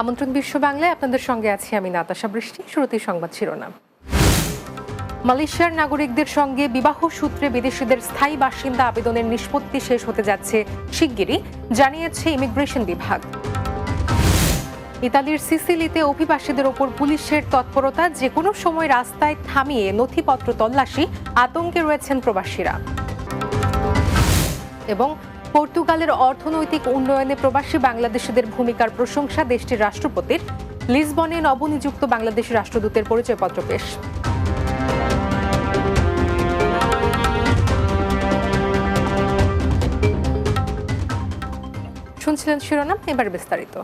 আমন্ত্রণ বিশ্ব বাংলায় আপনাদের সঙ্গে আছি আমি নাতাশা বৃষ্টি, শুরুতেই সংবাদ শিরোনাম। মালয়েশিয়ার নাগরিকদের সঙ্গে বিবাহ সূত্রে বিদেশিদের স্থায়ী বাসিন্দা আবেদনের নিষ্পত্তি শেষ হতে যাচ্ছে শিগগিরই, জানিয়েছে ইমিগ্রেশন বিভাগ। ইতালির সিসিলিতে অভিবাসীদের ওপর পুলিশের তৎপরতা যে কোনো সময় রাস্তায় থামিয়ে নথিপত্র তল্লাশি, আতঙ্কে রয়েছেন প্রবাসীরা। এবং পর্তুগালের অর্থনৈতিক উন্নয়নে প্রবাসী বাংলাদেশিদের ভূমিকার প্রশংসা দেশটির রাষ্ট্রপতির। লিসবনে নবনিযুক্ত বাংলাদেশ রাষ্ট্রদূতের পরিচয়পত্র পেশ। শুনছিলেন শিরোনাম, এবার বিস্তারিত।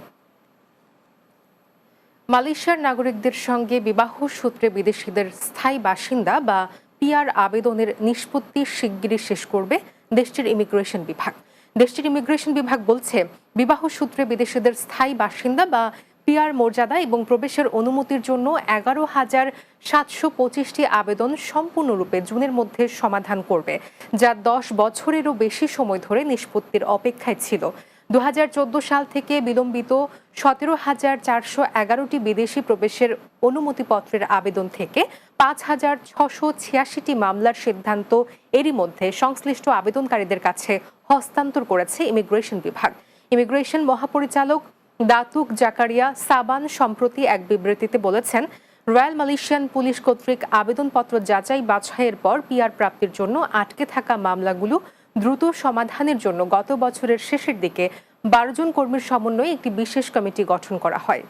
মালয়েশিয়ার নাগরিকদের সঙ্গে বিবাহ সূত্রে বিদেশিদের স্থায়ী বাসিন্দা বা পিআর আবেদনের নিষ্পত্তি শিগগিরই শেষ করবে দেশটির ইমিগ্রেশন বিভাগ। দেশটির ইমিগ্রেশন বিভাগ বলছে, বিবাহ সূত্রে বিদেশিদের স্থায়ী বাসিন্দা বা পিয়ার মর্যাদা এবং প্রবেশের অনুমতির জন্য এগারো হাজার সাতশো পঁচিশটি আবেদন সম্পূর্ণরূপে জুনের মধ্যে সমাধান করবে, যা দশ বছরেরও বেশি সময় ধরে নিষ্পত্তির অপেক্ষায় ছিল। দু হাজার চোদ্দ সাল থেকে বিলম্বিত সতেরো হাজার চারশো এগারোটি বিদেশি প্রবেশের অনুমতিপত্রের আবেদন থেকে পাঁচ হাজার ছশো ছিয়াশিটি মামলার সিদ্ধান্ত এরই মধ্যে সংশ্লিষ্ট আবেদনকারীদের কাছে হস্তান্তর করেছে ইমিগ্রেশন বিভাগ। ইমিগ্রেশন মহাপরিচালক দাতুক জাকারিয়া সাবান সম্প্রতি এক বিবৃতিতে বলেছেন, রয়্যাল মালয়েশিয়ান পুলিশ কর্তৃক আবেদনপত্র যাচাই বাছাইয়ের পর পিআর প্রাপ্তির জন্য আটকে থাকা মামলাগুলো দ্রুত সমাধানের জন্য গত বছরের শেষের দিকে বারো জন কর্মীর সমন্বয়ে একটি বিশেষ কমিটি গঠন করা হয়।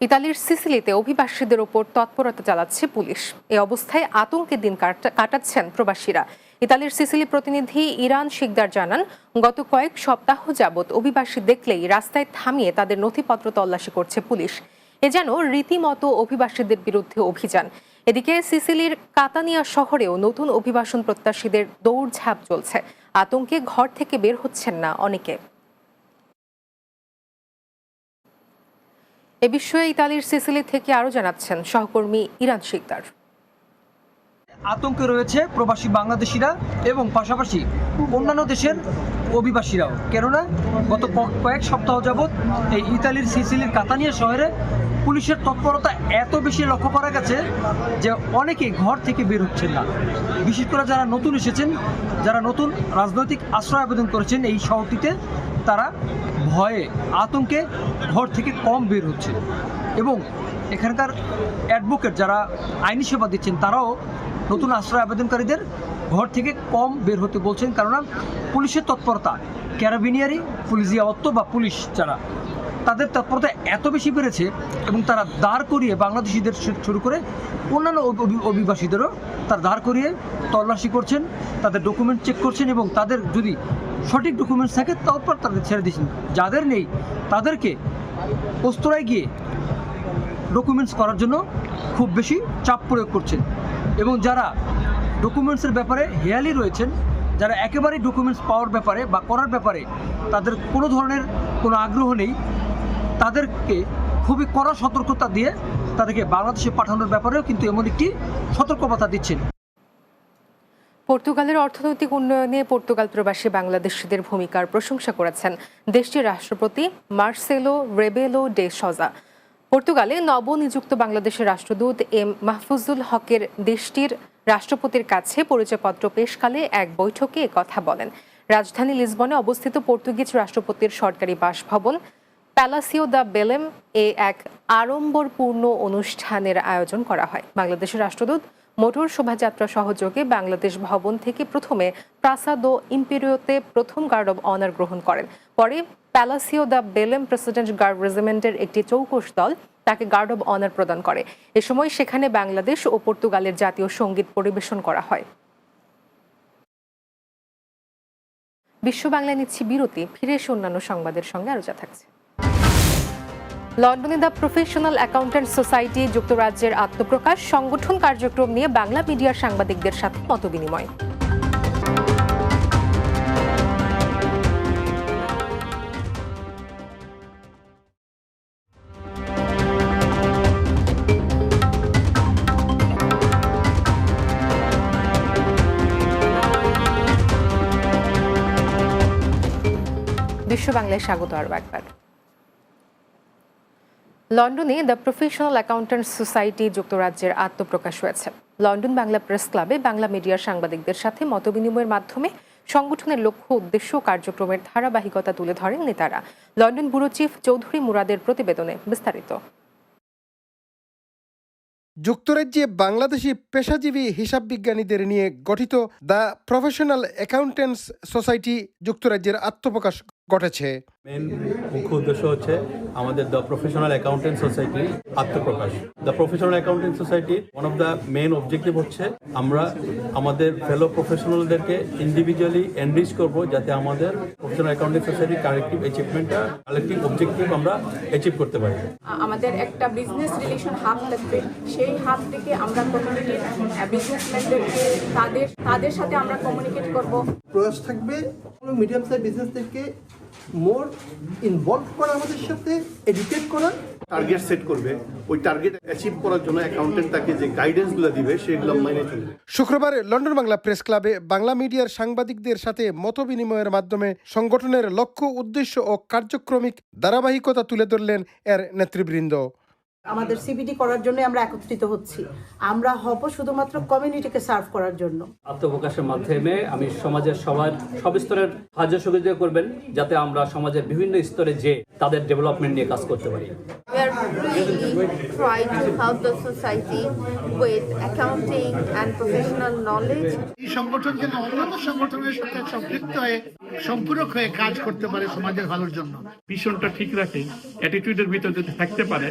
ইতালির সিসিলিতে অভিবাসীদের ওপর তৎপরতা চালাচ্ছে পুলিশ। এ অবস্থায় আতঙ্কে দিন কাটা- কাটাচ্ছেন প্রবাসীরা। ইতালির সিসিলি প্রতিনিধি ইরান শিকদার জানান, গত কয়েক সপ্তাহ যাবৎ অভিবাসী দেখলেই রাস্তায় থামিয়ে তাদের নথিপত্র তল্লাশি করছে পুলিশ। এ যেন রীতিমতো অভিবাসীদের বিরুদ্ধে অভিযান। এদিকে সিসিলির কাতানিয়া শহরেও নতুন অভিবাসন প্রত্যাশীদের দৌড়ঝাঁপ চলছে। আতঙ্কে ঘর থেকে বের হচ্ছেন না অনেকে। এ বিষয়ে ইতালির সিসিলি থেকে আরও জানাচ্ছেন সহকর্মী ইরান শিকদার। আতঙ্কে রয়েছে প্রবাসী বাংলাদেশিরা এবং পাশাপাশি অন্যান্য দেশের অভিবাসীরাও। কেননা, গত কয়েক সপ্তাহ যাবৎ এই ইতালির সিসিলির কাতানিয়া শহরে পুলিশের তৎপরতা এত বেশি লক্ষ্য করা গেছে যে অনেকে ঘর থেকে বের হচ্ছেন না। বিশেষ করে যারা নতুন এসেছেন, যারা নতুন রাজনৈতিক আশ্রয় আবেদন করেছেন এই শহরটিতে, তারা ভয়ে, আতঙ্কে ঘর থেকে কম বের হচ্ছে। এবং এখানকার অ্যাডভোকেট যারা আইনি সেবা দিচ্ছেন, তারাও নতুন আশ্রয় আবেদনকারীদের ঘর থেকে কম বের হতে বলছেন। কেননা পুলিশের তৎপরতা, ক্যারাবিনিয়ারি পুলিশিয়া অত্ত বা পুলিশ যারা তাদের তৎপরতা এত বেশি বেড়েছে এবং তারা দাঁড় করিয়ে বাংলাদেশিদের শুরু করে অন্যান্য অভি- অভি- অভিবাসীদেরও তারা দাঁড় করিয়ে তল্লাশি করছেন, তাদের ডকুমেন্ট চেক করছেন এবং তাদের যদি সঠিক ডকুমেন্টস থাকে তারপর তাদের ছেড়ে দিচ্ছেন যাদের নেই, তাদেরকে পোস্তরায় গিয়ে ডকুমেন্টস করার জন্য খুব বেশি চাপ প্রয়োগ করছেন। এবং যারা ডকুমেন্টসের ব্যাপারে হেয়ালি রয়েছেন যারা একেবারেই ডকুমেন্টস পাওয়ার ব্যাপারে বা করার ব্যাপারে তাদের কোনো ধরনের কোনো আগ্রহ নেই, তাদেরকে খুবই কড়া সতর্কতা দিয়ে তাদেরকে বাংলাদেশে পাঠানোর ব্যাপারেও কিন্তু এমন একটি সতর্কবার্তা দিচ্ছেন। পর্তুগালের অর্থনৈতিক উন্নয়নে পর্তুগাল প্রবাসী বাংলাদেশিদের ভূমিকার প্রশংসা করেছেন দেশটির রাষ্ট্রপতি মার্সেলো রেবেলো ডে সজা। পর্তুগালে নবনিযুক্ত বাংলাদেশের রাষ্ট্রদূত এম মাহফুজুল হকের দেশটির রাষ্ট্রপতির কাছে পরিচয়পত্র পেশকালে এক বৈঠকে কথা বলেন। রাজধানী লিসবনে অবস্থিত পর্তুগিজ রাষ্ট্রপতির সরকারি বাসভবন প্যালাসিও দ্য বেলেম এ এক আড়ম্বরপূর্ণ অনুষ্ঠানের আয়োজন করা হয়। বাংলাদেশের রাষ্ট্রদূত মোটর শোভাযাত্রা সহযোগে বাংলাদেশ ভবন থেকে প্রথমে প্রাসাদ ও ইম্পেরিওতে প্রথম গার্ড অব অনার গ্রহণ করেন। পরে Palacio de Belem president guard রেজিমেন্টের একটি চৌকস দল তাকে গার্ড অব অনার প্রদান করে। এ সময় সেখানে বাংলাদেশ ও পর্তুগালের জাতীয় সংগীত পরিবেশন করা হয়। বিশ্ব বাংলায় নিচ্ছি বিরতি, ফিরে এসে অন্যান্য সংবাদের সঙ্গে আলোচনা থাকছে। লন্ডনে দ্য প্রফেশনাল অ্যাকাউন্ট্যান্ট সোসাইটি, যুক্তরাজ্যের আত্মপ্রকাশ, সংগঠন কার্যক্রম নিয়ে বাংলা মিডিয়ার সাংবাদিকদের সাথে মতবিনিময়। বিশ্ব বাংলায় স্বাগত আরও একবার। লন্ডনে দ্য প্রফেশনাল অ্যাকাউন্ট্যান্ট সোসাইটি যুক্তরাজ্যের আত্মপ্রকাশ হয়েছে। লন্ডন বাংলা প্রেস ক্লাবে বাংলা মিডিয়ার সাংবাদিকদের সাথে মতবিনিময়ের মাধ্যমে সংগঠনের লক্ষ্য, উদ্দেশ্য কার্যক্রমের ধারাবাহিকতা তুলে ধরেন নেতারা। লন্ডন ব্যুরো চিফ চৌধুরী মুরাদের প্রতিবেদনে বিস্তারিত। যুক্তরাজ্যে বাংলাদেশি পেশাজীবী হিসাব বিজ্ঞানীদের নিয়ে গঠিত দ্য প্রফেশনাল অ্যাকাউন্টেন্টস সোসাইটি যুক্তরাজ্যের আত্মপ্রকাশ ঘটেছে। মেন মুখ্য উদ্দেশ্য হচ্ছে আমাদের দ্য প্রফেশনাল অ্যাকাউন্টেন্ট সোসাইটি আত্মপ্রকাশ। The professional accountant society one of the main objective হচ্ছে আমরা আমাদের ফেলো প্রফেশনালদেরকে ইন্ডিভিজুয়ালি এনরিচ করব যাতে আমাদের প্রফেশনাল অ্যাকাউন্টিং সোসাইটির কালেকটিভ অ্যাচিভমেন্টটা কালেকটিভ অবজেক্টিভ আমরা অ্যাচিভ করতে পারি। আমাদের একটা বিজনেস রিলেশন হাব থাকবে। সেই হাব থেকে আমরা কমিউনিটির বিজনেসম্যানদেরকে তাদের তাদের সাথে আমরা কমিউনিকেট করব। প্রয়াস থাকবে মিডিয়াম সাইজ বিজনেসদেরকে মোর ইনভলভ করা আমাদের সাথে এডুকেট করা। টার্গেট সেট করবে। ওই টার্গেট অ্যাচিভ করার জন্য অ্যাকাউন্টেন্ট তাকে যে গাইডেন্সগুলো দিবে সেগুলো মাইনে চলবে। শুক্রবার লন্ডন বাংলা প্রেস ক্লাবে বাংলা মিডিয়ার সাংবাদিকদের সাথে মতবিনিময়ের মাধ্যমে সংগঠনের লক্ষ্য উদ্দেশ্য ও কার্যক্রমিক ধারাবাহিকতা তুলে ধরলেন এর নেতৃবৃন্দ। আমাদের সিবিডি করার জন্য আমরা একত্রিত হচ্ছি। আমরা হব শুধুমাত্র কমিউনিটিকে সার্ভ করার জন্য। আত্মপ্রকাশের মাধ্যমে আমি সমাজের সবার সব স্তরের সাহায্য সহযোগিতা করবেন যাতে আমরা সমাজের বিভিন্ন স্তরে যে তাদের ডেভেলপমেন্ট নিয়ে কাজ করতে পারি। We are really trying to help the society with accounting and professional knowledge. এই সংগঠন যেন অন্যান্য সংগঠনের সাথে সম্পৃক্ত হয়ে সম্পূরক হয়ে কাজ করতে পারে সমাজের ভালোর জন্য। ভীষণটা ঠিক রাখে। অ্যাটিটিউডের ভিতর যদি থাকতে পারে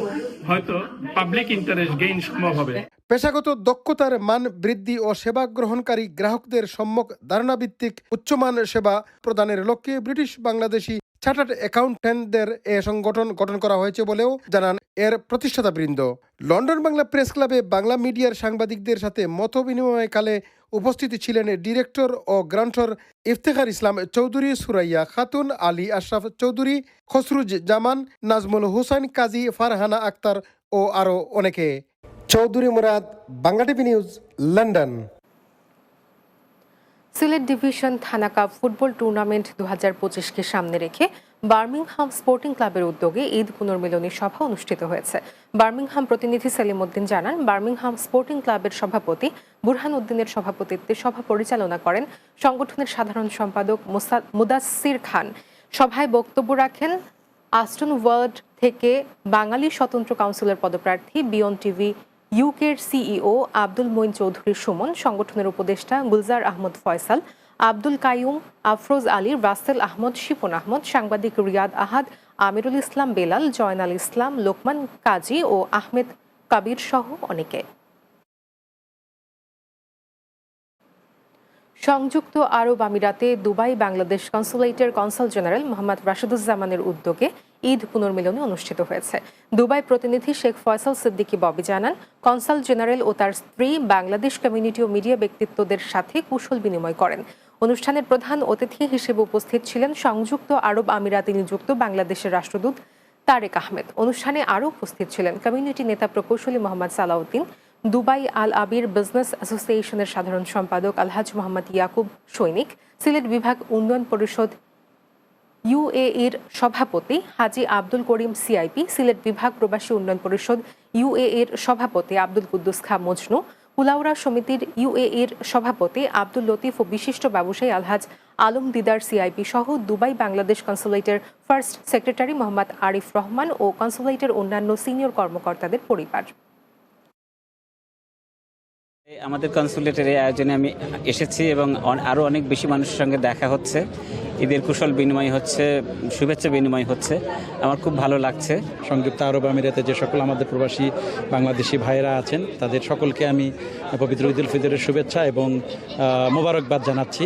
হয়তো পাবলিক ইন্টারেস্ট গেইন সম্ভব হবে। পেশাগত দক্ষতার মান বৃদ্ধি ও সেবা গ্রহণকারী গ্রাহকদের সম্মুখ ধারণাভিত্তিক উচ্চমান সেবা প্রদানের লক্ষ্যে ব্রিটিশ বাংলাদেশি চার্টার্ড অ্যাকাউন্ট্যান্টদের এ সংগঠন গঠন করা হয়েছে বলেও জানান এর প্রতিষ্ঠাতাবৃন্দ। লন্ডন বাংলা প্রেস ক্লাবে বাংলা মিডিয়ার সাংবাদিকদের সাথে মত বিনিময়কালে উপস্থিত ছিলেন ডিরেক্টর ও গ্রান্টর ইফতেখার ইসলাম চৌধুরী সুরাইয়া খাতুন, আলী আশরাফ চৌধুরী, খসরুজ জামান, নাজমুল হুসাইন কাজী, ফারহানা আক্তার ও আরও অনেকে। Chowdhury Murad, Bangla TV news, London. Sylhet division থানা কাপ ফুটবল টুর্নামেন্ট দু হাজার পঁচিশকে সামনে রেখে বার্মিংহাম স্পোর্টিং ক্লাবের উদ্যোগে ঈদ পুনর্মিলনী সভা অনুষ্ঠিত হয়েছে। বার্মিংহাম প্রতিনিধি সেলিম উদ্দিন জানান, বার্মিংহাম স্পোর্টিং ক্লাবের সভাপতি বুরহান উদ্দিনের সভাপতিত্বে সভা পরিচালনা করেন সংগঠনের সাধারণ সম্পাদক মুদাসির খান। সভায় বক্তব্য রাখেন আস্টন ওয়ার্ল্ড থেকে বাঙালি স্বতন্ত্র কাউন্সিলের পদপ্রার্থী বিয়ন টিভি ইউকের সিইও আব্দুল মঈন চৌধুরী সুমন, সংগঠনের উপদেষ্টা গুলজার আহমদ ফয়সাল, আব্দুল কাইয়ুম আফরোজ আলী, রাসেল আহমদ, শিপন আহমদ, সাংবাদিক রিয়াদ আহাদ, আমিরুল ইসলাম বেলাল, জয়নাল ইসলাম, লোকমান কাজী ও আহমেদ কাবির সহ অনেকে। সংযুক্ত আরব আমিরাতে দুবাই বাংলাদেশ কনসুলেটের কনসাল জেনারেল মোহাম্মদ রাশিদুজ্জামানের উদ্যোগে ঈদ পুনর্মিলনী অনুষ্ঠিত হয়েছে। দুবাই প্রতিনিধি শেখ ফয়সাল সিদ্দিকী ববি জানান, কনসাল জেনারেল ও তার স্ত্রী বাংলাদেশ কমিউনিটি ও মিডিয়া ব্যক্তিত্বদের সাথে কুশল বিনিময় করেন। অনুষ্ঠানের প্রধান অতিথি হিসেবে উপস্থিত ছিলেন সংযুক্ত আরব আমিরাতে নিযুক্ত বাংলাদেশের রাষ্ট্রদূত তারেক আহমেদ। অনুষ্ঠানে আরও উপস্থিত ছিলেন কমিউনিটি নেতা প্রকৌশলী মোহাম্মদ সালাউদ্দিন, দুবাই আল আবির বিজনেস অ্যাসোসিয়েশনের সাধারণ সম্পাদক আলহাজ মোহাম্মদ ইয়াকুব সৈনিক, সিলেট বিভাগ উন্নয়ন পরিষদ ইউএইর সভাপতি হাজি আব্দুল করিম সিআইপি সিলেট বিভাগ প্রবাসী উন্নয়ন পরিষদ ইউএইর সভাপতি আব্দুল কুদ্দুস খা মজনু, কুলাউড়া সমিতির ইউএইর সভাপতি আব্দুল লতিফ ও বিশিষ্ট ব্যবসায়ী আলহাজ আলম দিদার সিআইপি সহ দুবাই বাংলাদেশ কনসুলেটের ফার্স্ট সেক্রেটারি মোহাম্মদ আরিফ রহমান ও কনসুলেটের অন্যান্য সিনিয়র কর্মকর্তাদের পরিবার। আমাদের কনসুলেটের এই আয়োজনে আমি এসেছি এবং আরও অনেক বেশি মানুষের সঙ্গে দেখা হচ্ছে। ঈদের কুশল বিনিময় হচ্ছে, শুভেচ্ছা বিনিময় হচ্ছে। আমার খুব ভালো লাগছে। সংযুক্ত আরব আমিরাতে যে সকল আমাদের প্রবাসী বাংলাদেশি ভাইয়েরা আছেন, তাদের সকলকে আমি পবিত্র ঈদুল ফিতরের শুভেচ্ছা এবং মোবারকবাদ জানাচ্ছি।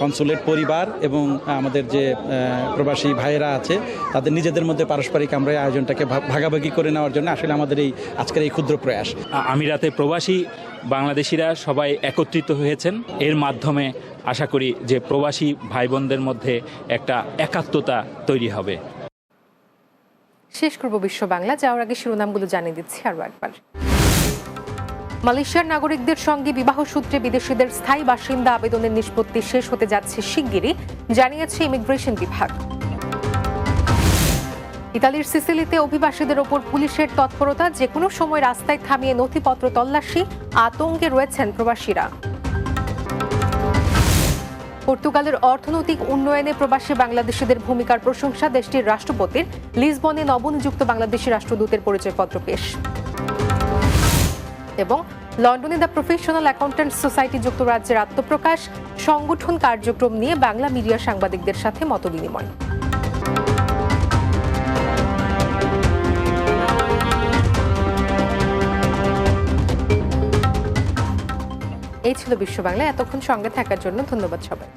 কনসুলেট পরিবার এবং আমাদের যে প্রবাসী ভাইয়েরা আছে তাদের নিজেদের মধ্যে পারস্পরিক আমরা এই আয়োজনটাকে ভাগাভাগি করে নেওয়ার জন্য আসলে আমাদের এই আজকের এই ক্ষুদ্র প্রয়াস। আমিরাতে প্রবাসী বাংলাদেশিরা সবাই একত্রিত হয়েছেন। এর মাধ্যমে আশা করি যে প্রবাসী ভাই বোনদের মধ্যে একটা একাত্মতা তৈরি হবে। শেষ করব বিশ্ব বাংলা। যাওয়ার আগে শিরোনামগুলো জানিয়ে দিচ্ছি আরও একবার। মালয়েশিয়ার নাগরিকদের সঙ্গে বিবাহ সূত্রে বিদেশিদের স্থায়ী বাসিন্দা আবেদনের নিষ্পত্তি শেষ হতে যাচ্ছে শিগগিরই, জানিয়েছে ইমিগ্রেশন বিভাগ। ইতালির সিসিলিতে অভিবাসীদের ওপর পুলিশের তৎপরতা যে কোনো সময় রাস্তায় থামিয়ে নথিপত্র তল্লাশি, আতঙ্কে রয়েছেন প্রবাসীরা। পর্তুগালের অর্থনৈতিক উন্নয়নে প্রবাসী বাংলাদেশিদের ভূমিকার প্রশংসা দেশটির রাষ্ট্রপতির, লিসবনে নবনিযুক্ত বাংলাদেশি রাষ্ট্রদূতের পরিচয়পত্র পেশ। এবং লন্ডনে দ্য প্রফেশনাল অ্যাকাউন্ট্যান্ট সোসাইটি যুক্তরাজ্যের আত্মপ্রকাশ, সংগঠন কার্যক্রম নিয়ে বাংলা মিডিয়া সাংবাদিকদের সাথে মতবিনিময়। এই ছিল বিশ্ব বাংলা এতক্ষণ সঙ্গে থাকার জন্য ধন্যবাদ সবাই